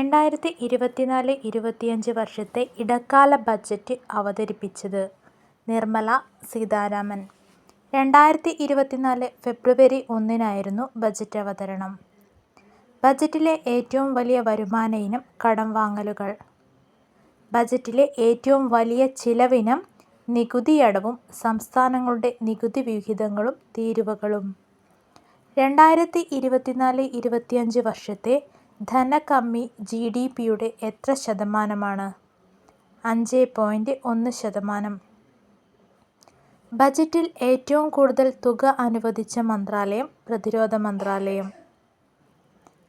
രണ്ടായിരത്തി ഇരുപത്തിനാല് ഇരുപത്തിയഞ്ച് വർഷത്തെ ഇടക്കാല ബജറ്റ് അവതരിപ്പിച്ചത് നിർമ്മല സീതാരാമൻ. രണ്ടായിരത്തി ഇരുപത്തിനാല് ഫെബ്രുവരി ഒന്നിനായിരുന്നു ബജറ്റ് അവതരണം. ബജറ്റിലെ ഏറ്റവും വലിയ വരുമാന ഇനം കടം വാങ്ങലുകൾ. ബജറ്റിലെ ഏറ്റവും വലിയ ചിലവിനം നികുതിയടവും സംസ്ഥാനങ്ങളുടെ നികുതി വിഹിതങ്ങളും തീരുവകളും. രണ്ടായിരത്തി ഇരുപത്തിനാല് ഇരുപത്തിയഞ്ച് വർഷത്തെ ധനകമ്മി ജി ഡി പിയുടെ എത്ര ശതമാനമാണ്? അഞ്ച് പോയിന്റ് ഒന്ന് ശതമാനം. ബജറ്റിൽ ഏറ്റവും കൂടുതൽ തുക അനുവദിച്ച മന്ത്രാലയം പ്രതിരോധ മന്ത്രാലയം.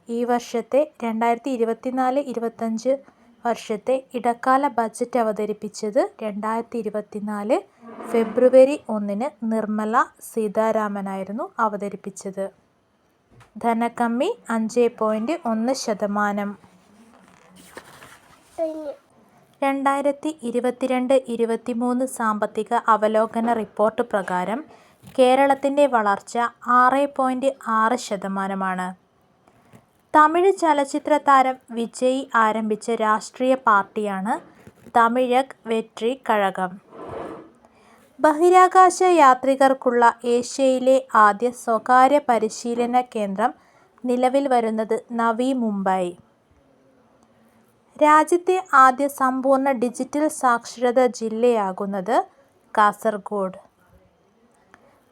ഈ വർഷത്തെ രണ്ടായിരത്തി ഇരുപത്തിനാല് ഇരുപത്തഞ്ച് വർഷത്തെ ഇടക്കാല ബജറ്റ് അവതരിപ്പിച്ചത് രണ്ടായിരത്തി ഇരുപത്തിനാല് ഫെബ്രുവരി ഒന്നിന് നിർമ്മല സീതാരാമനായിരുന്നു അവതരിപ്പിച്ചത്. ധനകമ്മി അഞ്ച് പോയിന്റ് ഒന്ന് ശതമാനം. രണ്ടായിരത്തി ഇരുപത്തിരണ്ട് ഇരുപത്തിമൂന്ന് സാമ്പത്തിക അവലോകന റിപ്പോർട്ട് പ്രകാരം കേരളത്തിന്റെ വളർച്ച ആറ് പോയിന്റ് ആറ് ശതമാനമാണ്. തമിഴ് ചലച്ചിത്ര താരം വിജയ് ആരംഭിച്ച രാഷ്ട്രീയ പാർട്ടിയാണ് തമിഴക് വെട്രി കഴകം. ബഹിരാകാശ യാത്രികർക്കുള്ള ഏഷ്യയിലെ ആദ്യ സ്വകാര്യ പരിശീലന കേന്ദ്രം നിലവിൽ വരുന്നത് നവി മുംബൈ. രാജ്യത്തെ ആദ്യ സമ്പൂർണ ഡിജിറ്റൽ സാക്ഷരത ജില്ലയാകുന്നത് കാസർഗോഡ്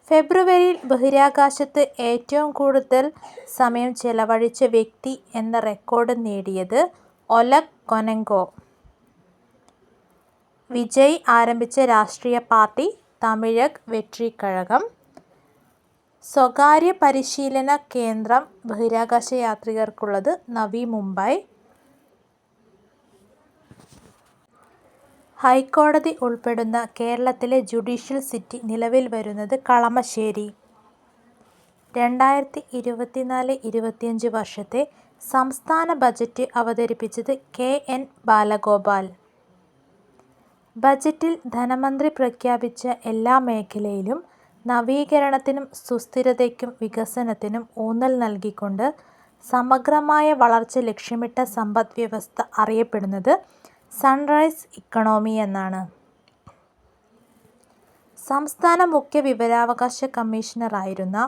ഫെബ്രുവരിയിൽ ബഹിരാകാശത്ത് ഏറ്റവും കൂടുതൽ സമയം ചെലവഴിച്ച വ്യക്തി എന്ന റെക്കോർഡ് നേടിയത് ഒലക് കൊനെങ്കോ. വിജയ് ആരംഭിച്ച രാഷ്ട്രീയ പാർട്ടി തമിഴക് വെട്രി കഴകം. സ്വകാര്യ പരിശീലന കേന്ദ്രം ബഹിരാകാശ യാത്രികർക്കുള്ളത് നവി മുംബൈ. ഹൈക്കോടതി ഉൾപ്പെടുന്ന കേരളത്തിലെ ജുഡീഷ്യൽ സിറ്റി നിലവിൽ വരുന്നത് കളമശ്ശേരി. രണ്ടായിരത്തി ഇരുപത്തിനാല് ഇരുപത്തിയഞ്ച് വർഷത്തെ സംസ്ഥാന ബജറ്റ് അവതരിപ്പിച്ചത് കെ. എൻ. ബാലഗോപാൽ. ബജറ്റിൽ ധനമന്ത്രി പ്രഖ്യാപിച്ച എല്ലാ മേഖലയിലും നവീകരണത്തിനും സുസ്ഥിരതയ്ക്കും വികസനത്തിനും ഊന്നൽ നൽകിക്കൊണ്ട് സമഗ്രമായ വളർച്ച ലക്ഷ്യമിട്ട സമ്പദ് വ്യവസ്ഥ അറിയപ്പെടുന്നത് സൺറൈസ് ഇക്കണോമി എന്നാണ്. സംസ്ഥാന മുഖ്യ വിവരാവകാശ കമ്മീഷണറായിരുന്ന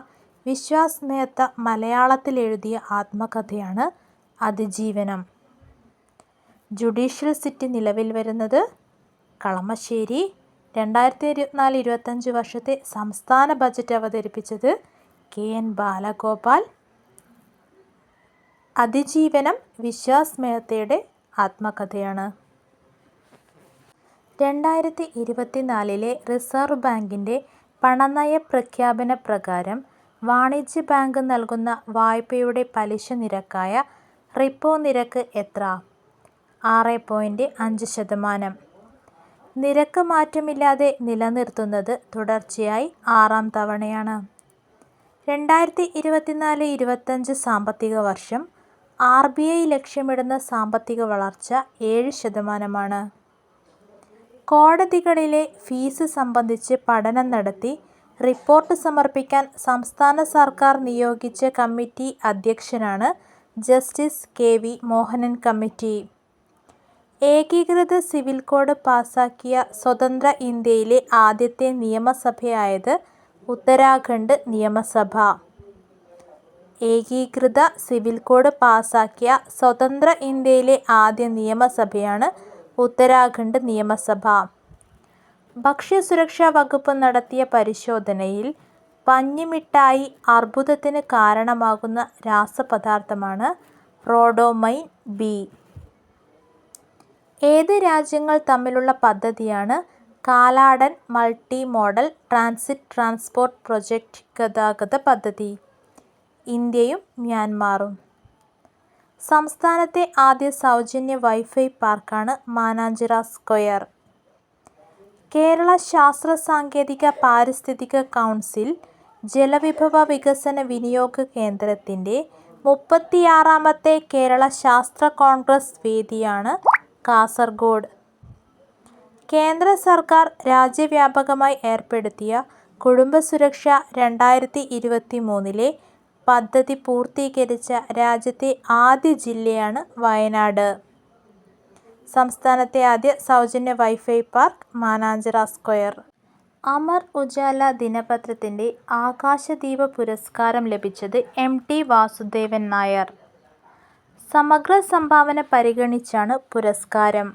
വിശ്വാസ് മേത്ത മലയാളത്തിലെഴുതിയ ആത്മകഥയാണ് അതിജീവനം. ജുഡീഷ്യൽ സിറ്റി നിലവിൽ വരുന്നത് കളമശ്ശേരി. രണ്ടായിരത്തി ഇരുപത്തിനാല് ഇരുപത്തഞ്ച് വർഷത്തെ സംസ്ഥാന ബജറ്റ് അവതരിപ്പിച്ചത് കെ. എൻ. ബാലഗോപാൽ. അതിജീവനം വിശ്വാസ് മേഹത്തയുടെ ആത്മകഥയാണ്. രണ്ടായിരത്തി ഇരുപത്തിനാലിലെ റിസർവ് ബാങ്കിന്റെ പണനയ പ്രഖ്യാപന പ്രകാരം വാണിജ്യ ബാങ്ക് നൽകുന്ന വായ്പയുടെ പലിശ നിരക്കായ റിപ്പോ നിരക്ക് എത്ര? ആറ് പോയിന്റ് അഞ്ച് ശതമാനം. നിരക്ക് മാറ്റമില്ലാതെ നിലനിർത്തുന്നത് തുടർച്ചയായി ആറാം തവണയാണ്. രണ്ടായിരത്തി ഇരുപത്തിനാല് ഇരുപത്തഞ്ച് സാമ്പത്തിക വർഷം ആർ ബി ഐ ലക്ഷ്യമിടുന്ന സാമ്പത്തിക വളർച്ച ഏഴ് ശതമാനമാണ്. കോടതികളിലെ ഫീസ് സംബന്ധിച്ച് പഠനം നടത്തി റിപ്പോർട്ട് സമർപ്പിക്കാൻ സംസ്ഥാന സർക്കാർ നിയോഗിച്ച committee അധ്യക്ഷനാണ് justice K. V. Mohanan committee. ഏകീകൃത സിവിൽ കോഡ് പാസാക്കിയ സ്വതന്ത്ര ഇന്ത്യയിലെ ആദ്യത്തെ നിയമസഭയായത് ഉത്തരാഖണ്ഡ് നിയമസഭ. ഏകീകൃത സിവിൽ കോഡ് പാസാക്കിയ സ്വതന്ത്ര ഇന്ത്യയിലെ ആദ്യ നിയമസഭയാണ് ഉത്തരാഖണ്ഡ് നിയമസഭ. ഭക്ഷ്യസുരക്ഷാ വകുപ്പ് നടത്തിയ പരിശോധനയിൽ പഞ്ഞിമിഠായി അർബുദത്തിന് കാരണമാകുന്ന രാസപദാർത്ഥമാണ് റോഡോമൈൻ ബി. ഏത് രാജ്യങ്ങൾ തമ്മിലുള്ള പദ്ധതിയാണ് Kaladan multi modal transit transport project ഗതാഗത പദ്ധതി? ഇന്ത്യയും മ്യാൻമാറും. സംസ്ഥാനത്തെ ആദ്യ സൗജന്യ വൈഫൈ പാർക്കാണ് മാനാഞ്ചിറ സ്ക്വയർ. കേരള ശാസ്ത്ര സാങ്കേതിക പാരിസ്ഥിതിക കൗൺസിൽ ജലവിഭവ വികസന വിനിയോഗ കേന്ദ്രത്തിന്റെ മുപ്പത്തിയാറാമത്തെ കേരള ശാസ്ത്ര കോൺഗ്രസ് വേദിയാണ് കാസർകോട്. കേന്ദ്ര സർക്കാർ രാജ്യവ്യാപകമായി ഏർപ്പെടുത്തിയ കുടുംബസുരക്ഷ രണ്ടായിരത്തി ഇരുപത്തി മൂന്നിലെ പദ്ധതി പൂർത്തീകരിച്ച രാജ്യത്തെ ആദ്യ ജില്ലയാണ് വയനാട്. സംസ്ഥാനത്തെ ആദ്യ സൗജന്യ wifi park Mananchira square. Amar Ujala ദിനപത്രത്തിന്റെ ആകാശദീപ പുരസ്കാരം ലഭിച്ചത് എം. ടി. വാസുദേവൻ നായർ. സമഗ്ര സംഭാവന പരിഗണിച്ചാണ് പുരസ്കാരം.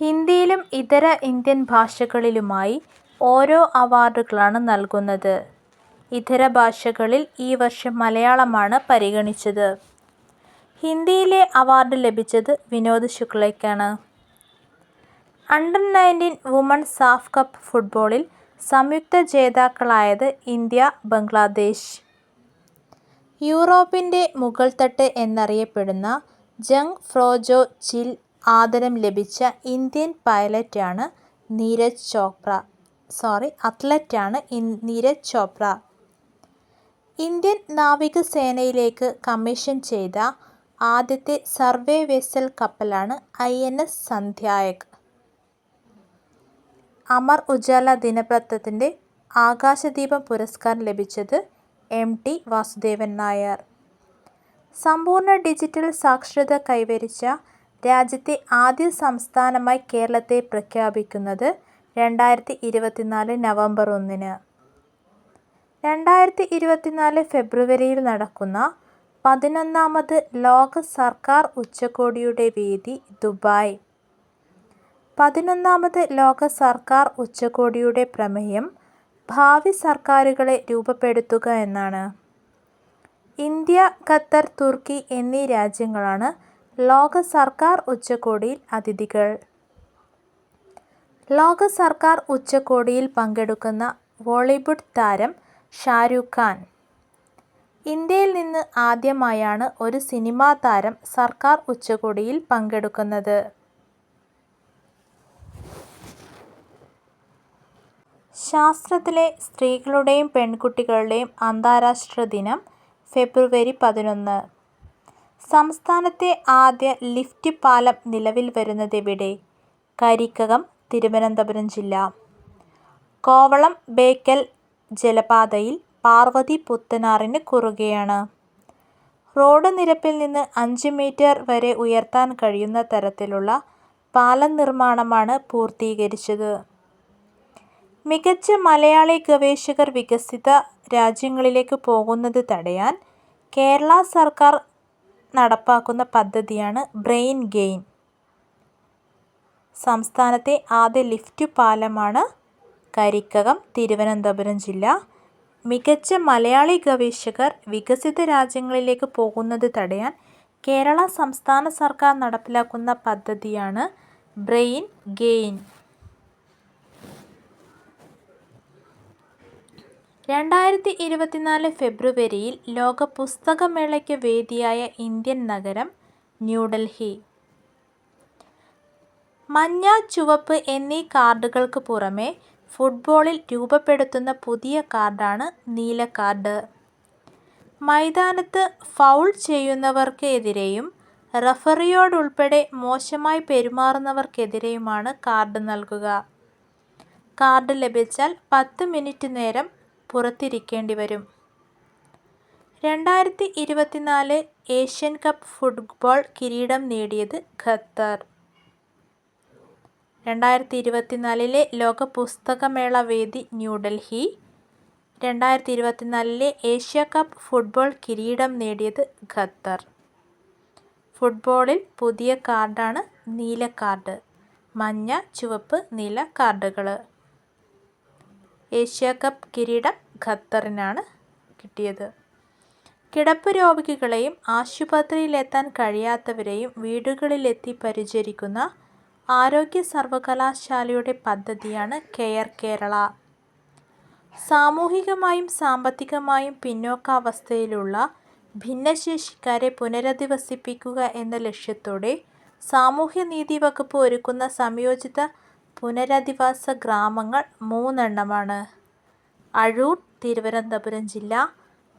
ഹിന്ദിയിലും ഇതര ഇന്ത്യൻ ഭാഷകളിലുമായി ഓരോ അവാർഡുകളാണ് നൽകുന്നത്. ഇതര ഭാഷകളിൽ ഈ വർഷം മലയാളമാണ് പരിഗണിച്ചത്. ഹിന്ദിയിലെ അവാർഡ് ലഭിച്ചത് Vinod ശുക്ലയ്ക്കാണ്. Under nineteen woman SAFF cup ഫുട്ബോളിൽ സംയുക്ത ജേതാക്കളായത് ഇന്ത്യ ബംഗ്ലാദേശ്. യൂറോപ്പിന്റെ മുകൾത്തട്ട് എന്നറിയപ്പെടുന്ന ജംഗ് ഫ്രോജോ ചിൽ ആദരം ലഭിച്ച ഇന്ത്യൻ പൈലറ്റാണ് നീരജ് ചോപ്ര സോറി അത്ലറ്റാണ് നീരജ് ചോപ്ര. ഇന്ത്യൻ നാവികസേനയിലേക്ക് കമ്മീഷൻ ചെയ്ത ആദ്യത്തെ survey vessel കപ്പലാണ് I. N. S. Sandhayak. Amar Ujala ദിനപത്രത്തിന്റെ ആകാശദീപം പുരസ്കാരം ലഭിച്ചത് എം. ടി. വാസുദേവൻ നായർ. സമ്പൂർണ ഡിജിറ്റൽ സാക്ഷരത കൈവരിച്ച രാജ്യത്തെ ആദ്യ സംസ്ഥാനമായി കേരളത്തെ പ്രഖ്യാപിക്കുന്നത് രണ്ടായിരത്തി ഇരുപത്തിനാല് നവംബർ ഒന്നിന്. രണ്ടായിരത്തി ഇരുപത്തിനാല് ഫെബ്രുവരിയിൽ നടക്കുന്ന പതിനൊന്നാമത് ലോക സർക്കാർ ഉച്ചകോടിയുടെ വേദി ദുബായ്. പതിനൊന്നാമത് ലോക സർക്കാർ ഉച്ചകോടിയുടെ പ്രമേയം ഭാവി സർക്കാരുകളെ രൂപപ്പെടുത്തുക എന്നാണ്. ഇന്ത്യ, ഖത്തർ, തുർക്കി എന്നീ രാജ്യങ്ങളാണ് ലോക സർക്കാർ ഉച്ചകോടിയിൽ അതിഥികൾ. ലോക സർക്കാർ ഉച്ചകോടിയിൽ പങ്കെടുക്കുന്ന ബോളിവുഡ് താരം ഷാരൂഖ് ഖാൻ. ഇന്ത്യയിൽ നിന്ന് ആദ്യമായാണ് ഒരു സിനിമാ താരം സർക്കാർ ഉച്ചകോടിയിൽ പങ്കെടുക്കുന്നത്. ശാസ്ത്രത്തിലെ സ്ത്രീകളുടെയും പെൺകുട്ടികളുടെയും അന്താരാഷ്ട്ര ദിനം ഫെബ്രുവരി പതിനൊന്ന്. സംസ്ഥാനത്തെ ആദ്യ ലിഫ്റ്റ് പാലം നിലവിൽ വരുന്നതെവിടെ? കരിക്കകം തിരുവനന്തപുരം ജില്ല. കോവളം ബേക്കൽ ജലപാതയിൽ പാർവതി പുത്തനാറിന് കുറുകെയാണ്. റോഡ് നിരപ്പിൽ നിന്ന് അഞ്ച് മീറ്റർ വരെ ഉയർത്താൻ കഴിയുന്ന തരത്തിലുള്ള പാലം നിർമ്മാണമാണ് പൂർത്തീകരിച്ചത്. മികച്ച മലയാളി ഗവേഷകർ വികസിത രാജ്യങ്ങളിലേക്ക് പോകുന്നത് തടയാൻ കേരള സർക്കാർ നടപ്പാക്കുന്ന പദ്ധതിയാണ് ബ്രെയിൻ ഗെയിൻ. സംസ്ഥാനത്തെ ആദ്യ ലിഫ്റ്റ് പാലമാണ് കരിക്കകം തിരുവനന്തപുരം ജില്ല. മികച്ച മലയാളി ഗവേഷകർ വികസിത രാജ്യങ്ങളിലേക്ക് പോകുന്നത് തടയാൻ കേരള സംസ്ഥാന സർക്കാർ നടപ്പിലാക്കുന്ന പദ്ധതിയാണ് ബ്രെയിൻ ഗെയിൻ. രണ്ടായിരത്തി ഇരുപത്തിനാല് ഫെബ്രുവരിയിൽ ലോക പുസ്തകമേളയ്ക്ക് വേദിയായ ഇന്ത്യൻ നഗരം ന്യൂഡൽഹി. മഞ്ഞ, ചുവപ്പ് എന്നീ കാർഡുകൾക്ക് പുറമെ ഫുട്ബോളിൽ രൂപപ്പെടുത്തുന്ന പുതിയ കാർഡാണ് നീല കാർഡ്. മൈതാനത്ത് ഫൗൾ ചെയ്യുന്നവർക്ക് എതിരെയും റഫറിയോടുൾപ്പെടെ മോശമായി പെരുമാറുന്നവർക്കെതിരെയുമാണ് കാർഡ് നൽകുക. കാർഡ് ലഭിച്ചാൽ പത്ത് മിനിറ്റ് നേരം പുറത്തിരിക്കേണ്ടി വരും. രണ്ടായിരത്തി ഇരുപത്തിനാല് ഏഷ്യൻ കപ്പ് ഫുട്ബോൾ കിരീടം നേടിയത് ഖത്തർ. രണ്ടായിരത്തി ഇരുപത്തിനാലിലെ ലോക പുസ്തകമേള വേദി ന്യൂഡൽഹി. രണ്ടായിരത്തി ഇരുപത്തിനാലിലെ ഏഷ്യ കപ്പ് ഫുട്ബോൾ കിരീടം നേടിയത് ഖത്തർ. ഫുട്ബോളിൽ പുതിയ കാർഡാണ് നീല കാർഡ്. മഞ്ഞ, ചുവപ്പ്, നീല കാർഡുകൾ. ഏഷ്യ കപ്പ് കിരീടം ഖത്തറിനാണ് കിട്ടിയത്. കിടപ്പ് രോഗികളെയും ആശുപത്രിയിലെത്താൻ കഴിയാത്തവരെയും വീടുകളിലെത്തി പരിചരിക്കുന്ന ആരോഗ്യ സർവകലാശാലയുടെ പദ്ധതിയാണ് കെയർ കേരള. സാമൂഹികമായും സാമ്പത്തികമായും പിന്നോക്കാവസ്ഥയിലുള്ള ഭിന്നശേഷിക്കാരെ പുനരധിവസിപ്പിക്കുക എന്ന ലക്ഷ്യത്തോടെ സാമൂഹ്യനീതി വകുപ്പ് ഒരുക്കുന്ന സംയോജിത പുനരധിവാസ ഗ്രാമങ്ങൾ മൂന്നെണ്ണമാണ്. അഴൂർ തിരുവനന്തപുരം ജില്ല.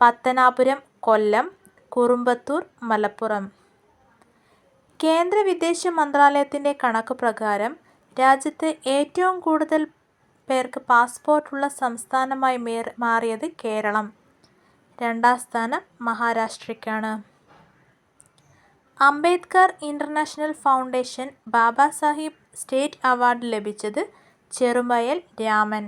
പത്തനാപുരം കൊല്ലം. കുറുമ്പത്തൂർ മലപ്പുറം. കേന്ദ്ര വിദേശ മന്ത്രാലയത്തിന്റെ കണക്ക് പ്രകാരം രാജ്യത്ത് ഏറ്റവും കൂടുതൽ പേർക്ക് പാസ്പോർട്ടുള്ള സംസ്ഥാനമായി മാറിയത് കേരളം. രണ്ടാം സ്ഥാനം മഹാരാഷ്ട്രയ്ക്കാണ്. Ambedkar international foundation Babasaheb state award ലഭിച്ചത് ചെറുമയൽ രാമൻ.